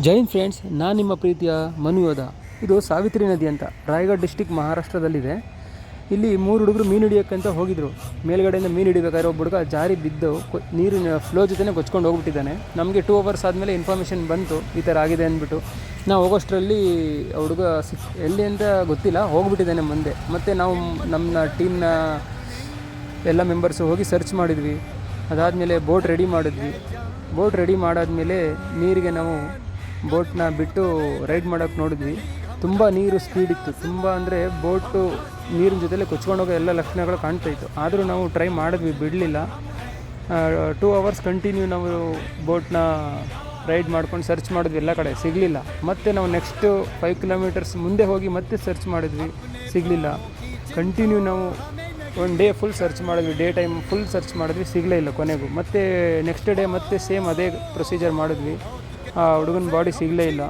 ಜೈ Hind friends ನಾನು ನಿಮ್ಮ ಪ್ರೀತಿಯ ಮನುಯೋಧ ಇದು ಸಾವಿತ್ರಿ ನದಿ ಅಂತ. ರಾಯಗಢ ಡಿಸ್ಟಿಕ್ ಮಹಾರಾಷ್ಟ್ರದಲ್ಲಿದೆ. ಇಲ್ಲಿ ಮೂರು ಹುಡುಗರು ಮೀನು ಹಿಡಿಯೋಕ್ಕಂತ ಹೋಗಿದ್ರು. ಮೇಲ್ಗಡೆಯಿಂದ ಮೀನು ಹಿಡಿಬೇಕಾದ್ರೆ ಒಬ್ಬ ಹುಡುಗ ಜಾರಿ ಬಿದ್ದು ನೀರಿನ ಫ್ಲೋ ಜೊತೆನೇ ಕೊಚ್ಕೊಂಡು ಹೋಗ್ಬಿಟ್ಟಿದ್ದಾನೆ. ನಮಗೆ ಟೂ ಅವರ್ಸ್ ಆದಮೇಲೆ ಇನ್ಫಾರ್ಮೇಷನ್ ಬಂತು. ಈ ಥರ ಆಗಿದೆ ಅಂದ್ಬಿಟ್ಟು. ನಾವು ಹೋಗೋಷ್ಟರಲ್ಲಿ ಹುಡುಗ ಸಿಕ್ ಎಲ್ಲಿ ಅಂತ ಗೊತ್ತಿಲ್ಲ. ಹೋಗ್ಬಿಟ್ಟಿದ್ದಾನೆ ಮುಂದೆ. ಮತ್ತು ನಾವು ನಮ್ಮ ಟೀಮ್ನ ಎಲ್ಲ ಮೆಂಬರ್ಸು ಹೋಗಿ ಸರ್ಚ್ ಮಾಡಿದ್ವಿ. ಅದಾದಮೇಲೆ ಬೋಟ್ ರೆಡಿ ಮಾಡಿದ್ವಿ. ಬೋಟ್ ರೆಡಿ ಮಾಡಾದಮೇಲೆ ನೀರಿಗೆ ನಾವು ಬೋಟ್ನ ಬಿಟ್ಟು ರೈಡ್ ಮಾಡೋಕ್ಕೆ ನೋಡಿದ್ವಿ. ತುಂಬ ನೀರು ಸ್ಪೀಡ್ ಇತ್ತು. ತುಂಬ ಅಂದರೆ ಬೋಟು ನೀರಿನ ಜೊತೆಲೆ ಕೊಚ್ಕೊಂಡು ಹೋಗೋ ಎಲ್ಲ ಲಕ್ಷಣಗಳು ಕಾಣ್ತಾ ಇತ್ತು. ಆದರೂ ನಾವು ಟ್ರೈ ಮಾಡಿದ್ವಿ, ಬಿಡಲಿಲ್ಲ. ಟೂ ಅವರ್ಸ್ ಕಂಟಿನ್ಯೂ ನಾವು ಬೋಟ್ನ ರೈಡ್ ಮಾಡ್ಕೊಂಡು ಸರ್ಚ್ ಮಾಡಿದ್ವಿ ಎಲ್ಲ ಕಡೆ, ಸಿಗಲಿಲ್ಲ. ಮತ್ತೆ ನಾವು ನೆಕ್ಸ್ಟು ಫೈವ್ ಕಿಲೋಮೀಟರ್ಸ್ ಮುಂದೆ ಹೋಗಿ ಮತ್ತೆ ಸರ್ಚ್ ಮಾಡಿದ್ವಿ, ಸಿಗಲಿಲ್ಲ. ಕಂಟಿನ್ಯೂ ನಾವು ಒಂದು ಡೇ ಫುಲ್ ಸರ್ಚ್ ಮಾಡಿದ್ವಿ ಡೇ ಟೈಮ್ ಫುಲ್ ಸರ್ಚ್ ಮಾಡಿದ್ವಿ, ಸಿಗಲೇ ಇಲ್ಲ ಕೊನೆಗೂ. ಮತ್ತೆ ನೆಕ್ಸ್ಟ್ ಡೇ ಮತ್ತೆ ಸೇಮ್ ಅದೇ ಪ್ರೊಸೀಜರ್ ಮಾಡಿದ್ವಿ. ಆ ಹುಡುಗನ ಬಾಡಿ ಸಿಗಲೇ ಇಲ್ಲ.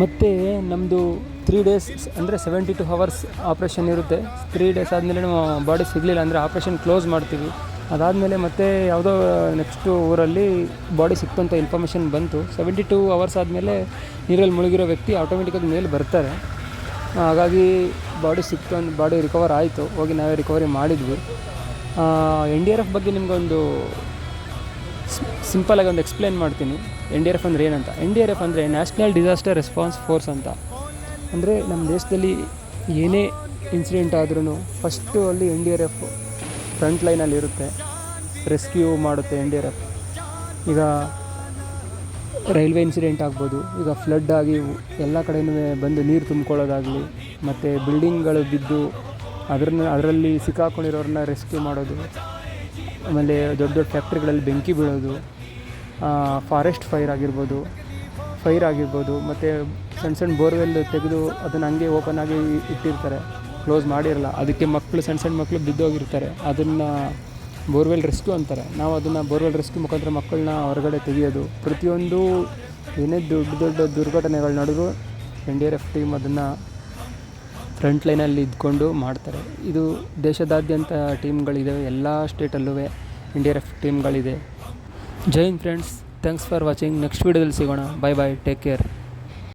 ಮತ್ತು ನಮ್ಮದು ತ್ರೀ ಡೇಸ್ ಅಂದರೆ ಸೆವೆಂಟಿ ಟು ಹವರ್ಸ್ ಆಪ್ರೇಷನ್ ಇರುತ್ತೆ. ತ್ರೀ ಡೇಸ್ ಆದಮೇಲೆ ನಾವು ಬಾಡಿ ಸಿಗಲಿಲ್ಲ ಅಂದರೆ ಆಪ್ರೇಷನ್ ಕ್ಲೋಸ್ ಮಾಡ್ತೀವಿ. ಅದಾದಮೇಲೆ ಮತ್ತೆ ಯಾವುದೋ ನೆಕ್ಸ್ಟು ಊರಲ್ಲಿ ಬಾಡಿ ಸಿಕ್ತು ಅಂತ ಇನ್ಫಾರ್ಮೇಷನ್ ಬಂತು. ಸೆವೆಂಟಿ ಟು ಅವರ್ಸ್ ಆದಮೇಲೆ ನೀರಲ್ಲಿ ಮುಳುಗಿರೋ ವ್ಯಕ್ತಿ ಆಟೋಮೆಟಿಕಾಗಿ ಮೇಲೆ ಬರ್ತಾರೆ. ಹಾಗಾಗಿ ಬಾಡಿ ಸಿಕ್ತು ಅಂತ ಬಾಡಿ ರಿಕವರ್ ಆಯಿತು. ಹೋಗಿ ನಾವೇ ರಿಕವರಿ ಮಾಡಿದ್ವಿ. ಎನ್ ಡಿ ಆರ್ ಎಫ್ ಬಗ್ಗೆ ನಿಮಗೊಂದು ಸಿಂಪಲಾಗಿ ಒಂದು ಎಕ್ಸ್ಪ್ಲೇನ್ ಮಾಡ್ತೀನಿ. ಎನ್ ಡಿ ಆರ್ ಎಫ್ ಅಂದರೆ ಏನಂತ? ಎನ್ ಡಿ ಆರ್ ಎಫ್ ಅಂದರೆ ನ್ಯಾಷನಲ್ ಡಿಸಾಸ್ಟರ್ ರೆಸ್ಪಾನ್ಸ್ ಫೋರ್ಸ್ ಅಂತ. ಅಂದರೆ ನಮ್ಮ ದೇಶದಲ್ಲಿ ಏನೇ ಇನ್ಸಿಡೆಂಟ್ ಆದ್ರೂ ಫಸ್ಟು ಅಲ್ಲಿ N D R F front ಲೈನಲ್ಲಿ ಇರುತ್ತೆ, ರೆಸ್ಕ್ಯೂ ಮಾಡುತ್ತೆ ಎನ್ ಡಿ ಆರ್ ಎಫ್. ಈಗ ರೈಲ್ವೆ ಇನ್ಸಿಡೆಂಟ್ ಆಗ್ಬೋದು, ಈಗ ಫ್ಲಡ್ ಆಗಿ ಎಲ್ಲ ಕಡೆಯೂ ಬಂದು ನೀರು ತುಂಬ್ಕೊಳ್ಳೋದಾಗಲಿ, ಮತ್ತು ಬಿಲ್ಡಿಂಗ್ಗಳು ಬಿದ್ದು ಅದ್ರನ್ನ, ಅದರಲ್ಲಿ ಸಿಕ್ಕಾಕೊಂಡಿರೋರನ್ನ ರೆಸ್ಕ್ಯೂ ಮಾಡೋದು, ಆಮೇಲೆ ದೊಡ್ಡ ದೊಡ್ಡ ಫ್ಯಾಕ್ಟ್ರಿಗಳಲ್ಲಿ ಬೆಂಕಿ ಬೀಳೋದು ಫಾರೆಸ್ಟ್ ಫೈರ್ ಆಗಿರ್ಬೋದು ಫೈರ್ ಆಗಿರ್ಬೋದು, ಮತ್ತು ಸಣ್ಣ ಸಣ್ಣ ಬೋರ್ವೆಲ್ ತೆಗೆದು ಅದನ್ನು ಹಂಗೆ ಓಪನ್ ಆಗಿ ಇಟ್ಟಿರ್ತಾರೆ. ಕ್ಲೋಸ್ ಮಾಡಿರಲ್ಲ, ಅದಕ್ಕೆ ಮಕ್ಕಳು ಸಣ್ಣ ಸಣ್ಣ ಮಕ್ಕಳು ಬಿದ್ದೋಗಿರ್ತಾರೆ. ಅದನ್ನು ಬೋರ್ವೆಲ್ ರೆಸ್ಕ್ಯೂ ಅಂತಾರೆ. ನಾವು ಅದನ್ನು ಬೋರ್ವೆಲ್ ರೆಸ್ಕ್ಯೂ ಮುಖಾಂತರ ಮಕ್ಕಳನ್ನ ಹೊರಗಡೆ ತೆಗೆಯೋದು. ಪ್ರತಿಯೊಂದು ಏನೇ ದೊಡ್ಡ ದೊಡ್ಡ ದುರ್ಘಟನೆಗಳು ನಡೆದು N D R F team ಅದನ್ನು ಫ್ರಂಟ್ ಲೈನಲ್ಲಿ ಇದ್ಕೊಂಡು ಮಾಡ್ತಾರೆ. ಇದು ದೇಶದಾದ್ಯಂತ ಟೀಮ್ಗಳಿದೆ ಎಲ್ಲ ಸ್ಟೇಟಲ್ಲೂ N D R F ಟೀಮ್ಗಳಿದೆ Jai Hind friends thanks for watching next ವೀಡಿಯೋದಲ್ಲಿ ಸಿಗೋಣ. ಬಾಯ್ ಬಾಯ್ ಟೇಕ್ ಕೇರ್